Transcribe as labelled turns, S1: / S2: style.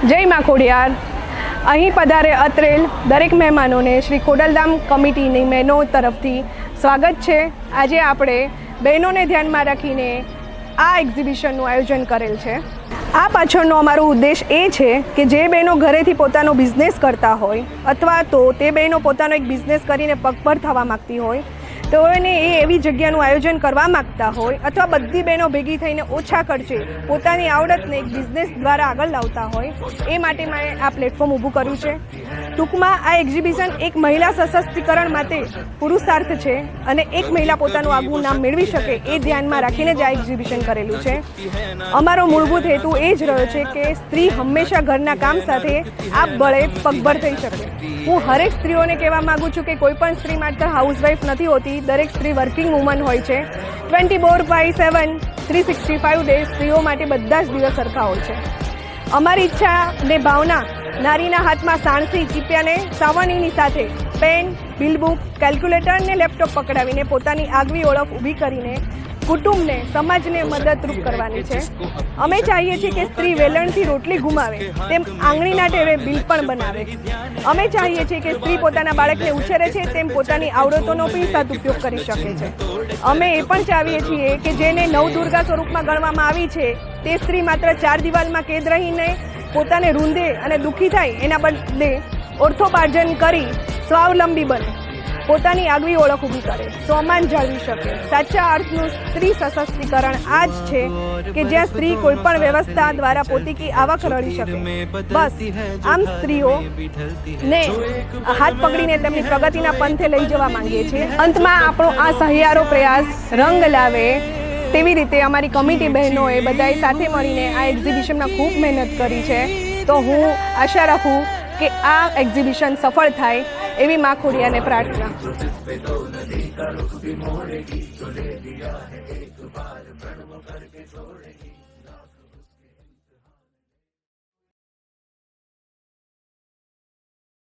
S1: જય મા ખોડિયાર. અહીં પધારે અત્રેલ દરેક મહેમાનોને શ્રી ખોડલધામ કમિટીની બહેનો તરફથી સ્વાગત છે. આજે આપણે બહેનોને ધ્યાનમાં રાખીને આ એક્ઝિબિશનનું આયોજન કરેલ છે. આ પાછળનો અમારો ઉદ્દેશ એ છે કે જે બહેનો ઘરેથી પોતાનો બિઝનેસ કરતા હોય અથવા તો તે બહેનો પોતાનો એક બિઝનેસ કરીને પગભર થવા માગતી હોય તો એને એ એવી જગ્યાનું આયોજન કરવા માગતા હોય અથવા બધી બહેનો ભેગી થઈને ઓછા ખર્ચે પોતાની આવડતને એક બિઝનેસ દ્વારા આગળ લાવતા હોય, એ માટે મેં આ પ્લેટફોર્મ ઊભું કર્યું છે. ટૂંકમાં આ એક્ઝિબિશન એક મહિલા સશક્તિકરણ માટે પુરુષાર્થ છે અને એક મહિલા પોતાનું આગવું નામ મેળવી શકે એ ધ્યાનમાં રાખીને જ આ એક્ઝિબિશન કરેલું છે. અમારો મૂળભૂત હેતુ એ જ રહ્યો છે કે સ્ત્રી હંમેશા ઘરના કામ સાથે આપ બળે પગભર થઈ શકે. હું હરેક સ્ત્રીઓને કહેવા માંગુ છું કે કોઈ પણ સ્ત્રી માત્ર હાઉસવાઈફ નથી હોતી, દરેક સ્ત્રી વર્કિંગ વુમન હોય છે. Twenty four by seven, three sixty five days સ્ત્રીઓ માટે બધા જ દિવસ સરખા હોય છે. અમારી ઈચ્છા ને ભાવના નારીના હાથમાં સાણસી ચીપિયાને સાવરણીની સાથે પેન, બિલબુક, કેલ્ક્યુલેટર ને લેપટોપ પકડાવીને પોતાની આગવી ઓળખ ઊભી કરીને કુટુંબને, સમાજને મદદરૂપ કરવાની છે. અમે ચાહીએ છીએ કે સ્ત્રી વેલણથી રોટલી ગુમાવે, તેમ આંગળીના ટેવે બિલ પણ બનાવે. અમે ચાહીએ છીએ કે સ્ત્રી પોતાના બાળકને ઉછેરે છે, તેમ પોતાની આવડતોનો પણ સદુપયોગ કરી શકે છે. અમે એ પણ ચાવીએ છીએ કે જેને નવદુર્ગા સ્વરૂપમાં ગણવામાં આવી છે, તે સ્ત્રી માત્ર ચાર દિવાલમાં કેદ રહીને પોતાને રૂંધે અને દુઃખી થાય એના બદલે ઓર્થોપાર્જન કરી સ્વાવલંબી બને. પોતાની આગવી ઓળખ ઊભી કરે. સ્વમાન જાળવી શકે. સાચા અર્થનું સ્ત્રી સશક્તિકરણ આ જ છે કે જ્યાં સ્ત્રી કોઈ પણ વ્યવસ્થા દ્વારા પોતીકી આવક રળી શકે. બસ, આમ સ્ત્રીઓ ને હાથ પકડીને તેમની પ્રગતિના પંથે લઈ જવા માંગીએ છીએ. અંતમાં આપણો આ સહિયારો પ્રયાસ રંગ લાવે તેવી રીતે અમારી કમિટી બહેનોએ બધાએ સાથે મળીને આ એક્ઝિબિશનમાં ખૂબ મહેનત કરી છે. તો હું આશા રાખું કે આ એક્ઝિબિશન સફળ થાય. એવી માં ખોડિયાને પ્રાર્થના.